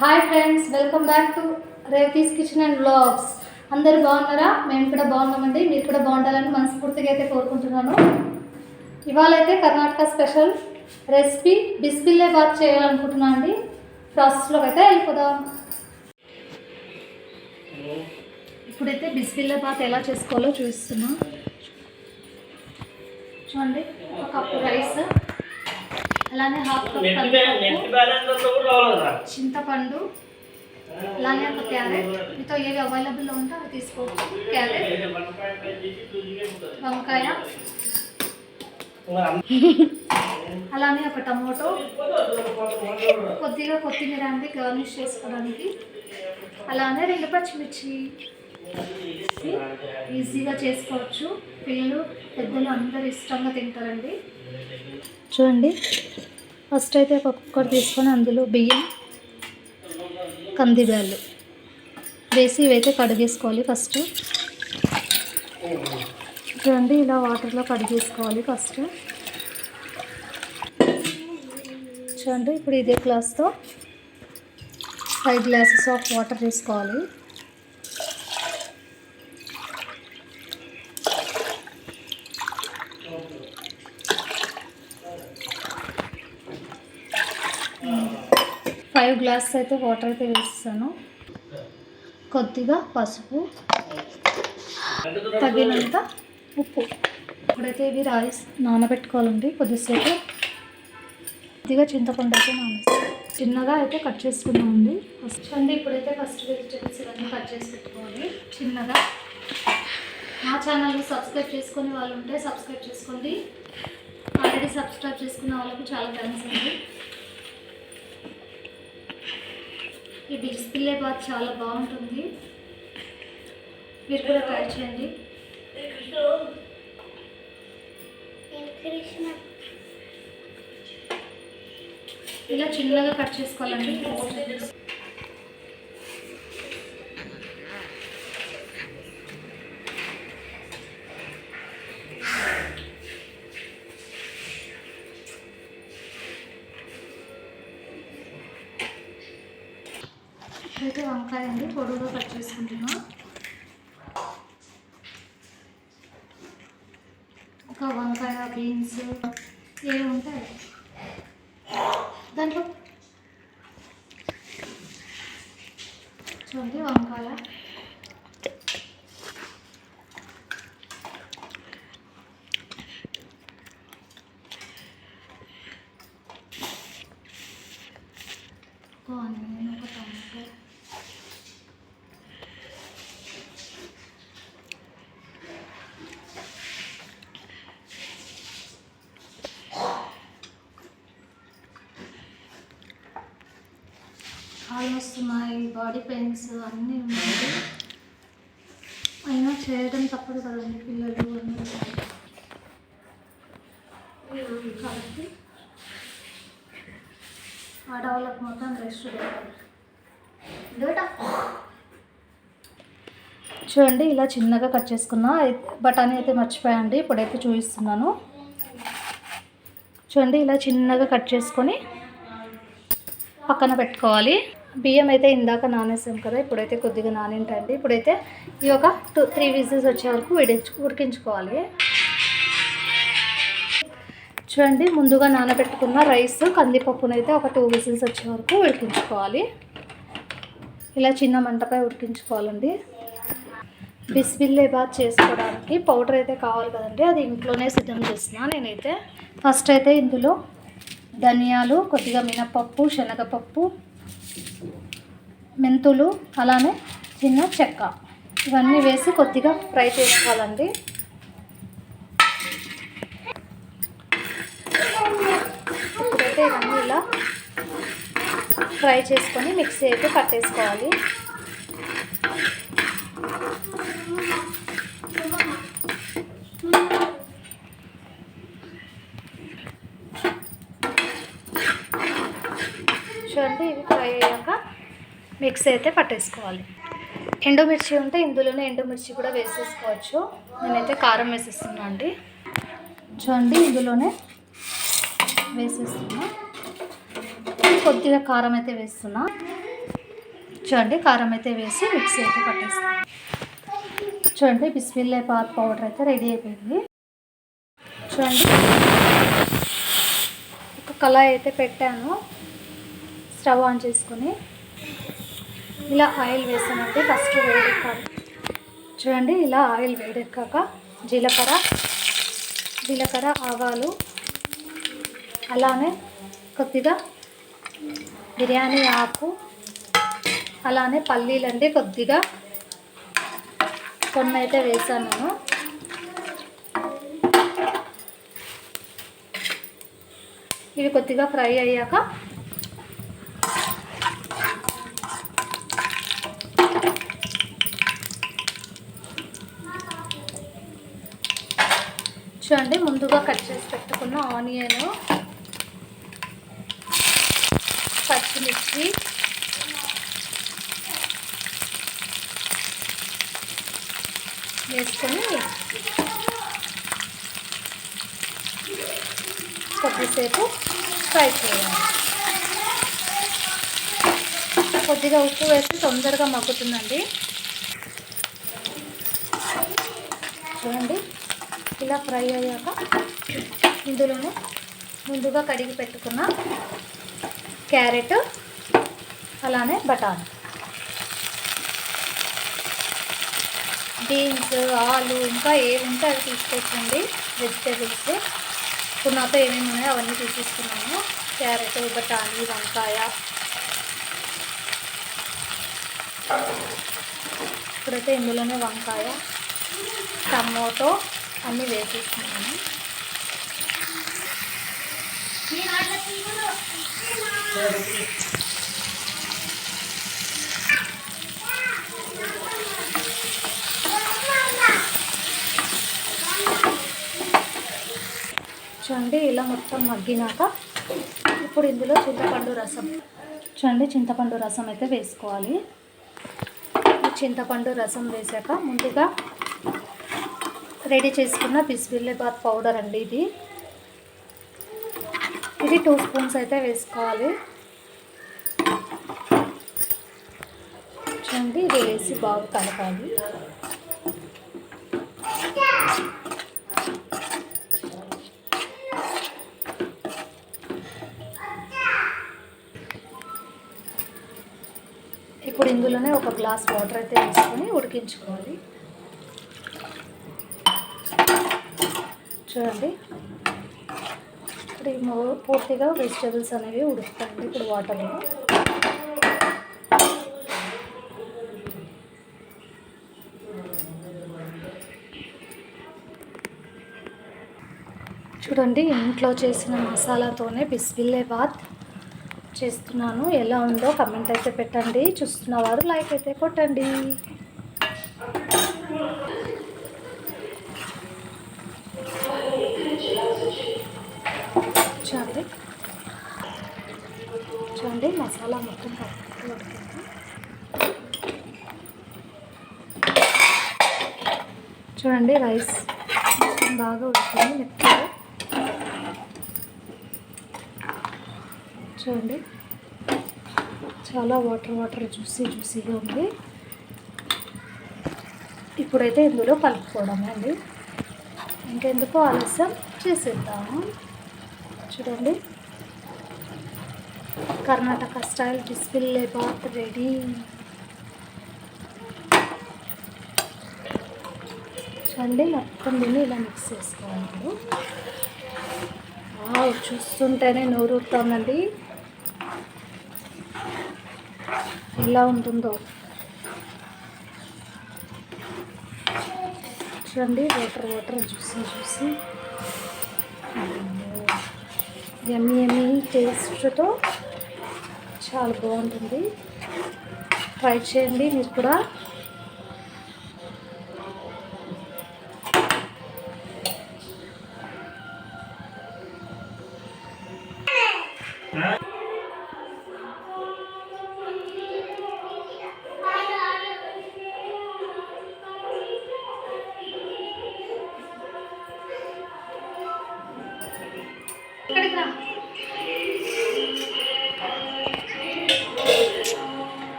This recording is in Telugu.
Hi friends welcome back to Revathi's kitchen and blogs అందరు బాగున్నారా? మేము కూడా బాగున్నామండి. మీరు కూడా బాగుండాలని మనస్ఫూర్తిగా అయితే కోరుకుంటున్నాను. ఇవాళ అయితే కర్ణాటక స్పెషల్ రెసిపీ బిస్బిల్లే బాత్ చేయాలనుకుంటున్నాను అండి. ప్రాసెస్లోకి అయితే వెళ్ళిపోదాం. ఇప్పుడైతే బిస్బిల్లే బాత్ ఎలా చేసుకోవాలో చూస్తున్నాం చూడండి ఒక కప్పు రైస్. అలానే హాఫ్ కప్ చింతపండు అలానే ఒక క్యారెట్. మీతో ఏవి అవైలబుల్లో ఉంటే అవి తీసుకోవచ్చు. క్యారెట్ వంకాయ. అలానే ఒక టమోటో. కొద్దిగా కొత్తిమీర అండి గార్నిష్ చేసుకోవడానికి. అలానే రెండు పచ్చిమిర్చి. ఈజీగా చేసుకోవచ్చు. పిల్లలు పెద్దలు అందరూ ఇష్టంగా తింటారండి. చూడండి. ఫస్ట్ అయితే ఒక కుక్కర్ తీసుకొని అందులో బియ్యం కందిబ్యాళ్ళు వేసి ఇవైతే కడిగేసుకోవాలి ఫస్ట్. చూడండి ఇలా వాటర్లో కడిగేసుకోవాలి ఫస్ట్. చూడండి ఇప్పుడు ఇదే గ్లాస్తో ఫైవ్ గ్లాసెస్ ఆఫ్ వాటర్ తీసుకోవాలి ఫైవ్ గ్లాసెస్ అయితే వాటర్ అయితే వేస్తాను కొద్దిగా పసుపు. తగినంత ఉప్పు. ఇప్పుడైతే ఇవి రైస్ నానబెట్టుకోవాలండి కొద్దిసేపు. కొద్దిగా చింతపండు అయితే నానేస్తాను చిన్నగా అయితే కట్ చేసుకున్నామండి. ఫస్ట్ అండి ఇప్పుడైతే ఫస్ట్ వెజిటేబుల్స్ ఇవన్నీ కట్ చేసి పెట్టుకోవాలి. చిన్నగా. మా ఛానల్ని సబ్స్క్రైబ్ చేసుకునే వాళ్ళు ఉంటే సబ్స్క్రైబ్ చేసుకోండి. ఆల్రెడీ సబ్స్క్రైబ్ చేసుకున్న వాళ్ళకు చాలా థ్యాంక్స్ అండి. ఈ డిస్ప్లే బాత్ చాలా బాగుంటుంది. మీరు కూడా ట్రై చేయండి. ఇలా చిన్నగా కట్ చేసుకోవాలండి. ఇదైతే వంకాయ అండి పొడుగుగా కట్ చేసుకుంటున్నా. ఇంకా వంకాయ బీన్స్ ఏవి ఉంటాయి. దాంట్లో చూడండి వంకాయ ఒక ఆనియన్ ఒక టమాటో కాళ్ళు వస్తున్నాయి బాడీ పెయిన్స్ అన్నీ ఉన్నాయి. అయినా చేయడం తప్పదు కదండి పిల్లలు అన్నీ కాబట్టి ఆడవాళ్ళకి మొత్తం రెస్ట్ చూడండి ఇలా చిన్నగా కట్ చేసుకున్నా. బఠానీ అయితే మర్చిపోయాండి ఇప్పుడైతే చూపిస్తున్నాను. చూడండి ఇలా చిన్నగా కట్ చేసుకొని పక్కన పెట్టుకోవాలి. బియ్యం అయితే ఇందాక నానేసాం కదా ఇప్పుడైతే కొద్దిగా నానింటండి. ఇప్పుడైతే ఈ ఒక టూ త్రీ విజిల్స్ వచ్చే వరకు ఉడికి ఉడికించుకోవాలి. చూడండి ముందుగా నానబెట్టుకున్న రైస్ కందిపప్పునైతే ఒక టూ విజిల్స్ వచ్చే వరకు ఉడికించుకోవాలి. ఇలా చిన్న మంటపై ఉడికించుకోవాలండి. బిస్బిల్లే బాత్ చేసుకోవడానికి పౌడర్ అయితే కావాలి కదండి అది ఇంట్లోనే సిద్ధం చేసిన నేనైతే. ఫస్ట్ అయితే ఇందులో ధనియాలు కొద్దిగా మినపప్పు శనగపప్పు మెంతులు అలానే చిన్న చెక్క. ఇవన్నీ వేసి కొద్దిగా ఫ్రై చేసుకోవాలండి. ఇప్పుడైతే ఇవన్నీ ఇలా ఫ్రై చేసుకొని మిక్సీ అయితే పట్టేసుకోవాలి చూడండి ఇవి ఫ్రై అయ్యాక మిక్సీ అయితే పట్టేసుకోవాలి. ఎండుమిర్చి ఉంటే ఇందులోనే ఎండుమిర్చి కూడా వేసేసుకోవచ్చు. నేనైతే కారం వేసేస్తున్నా అండి. చూడండి ఇందులోనే వేసేస్తున్నా. కొద్దిగా కారం అయితే వేస్తున్నా. చూడండి కారం అయితే వేసి మిక్సీ అయితే పట్టేస్తాను చూడండి బిస్మిల్లే పాత్ పౌడర్ అయితే రెడీ అయిపోయింది. చూడండి ఒక కళాయి అయితే పెట్టాను. స్టవ్ ఆన్ చేసుకొని ఇలా ఆయిల్ వేసామంటే ఫస్ట్ వేడెక్కాలి. చూడండి ఇలా ఆయిల్ వేడెక్కాక జీలకర్ర జీలకర్ర ఆవాలు అలానే కొద్దిగా బిర్యానీ ఆకు అలానే పల్లీలండి కొద్దిగా కొన్ని అయితే వేసాను నేను. ఇవి కొద్దిగా ఫ్రై అయ్యాక చూడండి ముందుగా కట్ చేసి పెట్టుకున్న ఆనియన్ పచ్చిమిర్చి వేసుకొని కొద్దిసేపు ఫ్రై చేయాలి. కొద్దిగా ఉప్పు వేసి తొందరగా మగ్గుతుందండి. చూడండి. ఇలా ఫ్రై అయ్యాక ఇందులోనే ముందుగా కడిగి పెట్టుకున్న క్యారెట్ అలానే బఠానీ. బీన్స్ ఆలు ఇంకా ఏవి అవి తీసుకొచ్చండి వెజిటేబుల్స్. ఇప్పుడు నాతో ఏమేమి ఉన్నాయో అవన్నీ తీసేసుకున్నాను. క్యారెట్ బఠానీ వంకాయ. ఇప్పుడైతే ఇందులోనే వంకాయ టమోటో అన్నీ వేసేస్తున్నాను. చూడండి ఇలా మొత్తం మగ్గినాక ఇప్పుడు ఇందులో చింతపండు రసం. చూడండి చింతపండు రసం అయితే వేసుకోవాలి. చింతపండు రసం వేసాక ముందుగా రెడీ చేసుకున్న బిస్బిల్లేబాత్ పౌడర్ అండి ఇది. ఇది టూ స్పూన్స్ అయితే వేసుకోవాలి. చూడండి ఇది వేసి బాగా కలపాలి. ఇప్పుడు ఇందులోనే ఒక గ్లాస్ వాటర్ అయితే వేసుకొని ఉడికించుకోవాలి. చూడండి. ఇప్పుడు ఈ పూర్తిగా వెజిటేబుల్స్ అనేవి ఉడుకుతాయండి. ఇప్పుడు వాటర్లో చూడండి ఇంట్లో చేసిన మసాలాతోనే బిస్బిల్లే బాత్ చేస్తున్నాను. ఎలా ఉందో కమెంట్ అయితే పెట్టండి. చూస్తున్నవారు లైక్ అయితే కొట్టండి. చూడండి రైస్ బాగా ఉడుతుంది మెత్తగా. చూడండి చాలా వాటర్ వాటర్ జ్యూసీ జ్యూసీగా ఉంది. ఇప్పుడైతే ఇందులో కలుపుకోవడమే అండి. ఇంకెందుకు ఆలస్యం చేసేద్దాము. చూడండి కర్ణాటక స్టైల్ డిస్పిల్లే బాత్ రెడీ. చూడండి మొత్తం దీన్ని ఇలా మిక్స్ చేసుకోవాలి. ఇప్పుడు చూస్తుంటేనే నోరూరుతోందండి ఎలా ఉంటుందో. చూడండి వాటర్ వాటర్ చూసి చూసి ఎమ్మి ఎమ్మి టేస్ట్తో చాలా బాగుంటుంది. ట్రై చేయండి మీరు కూడా.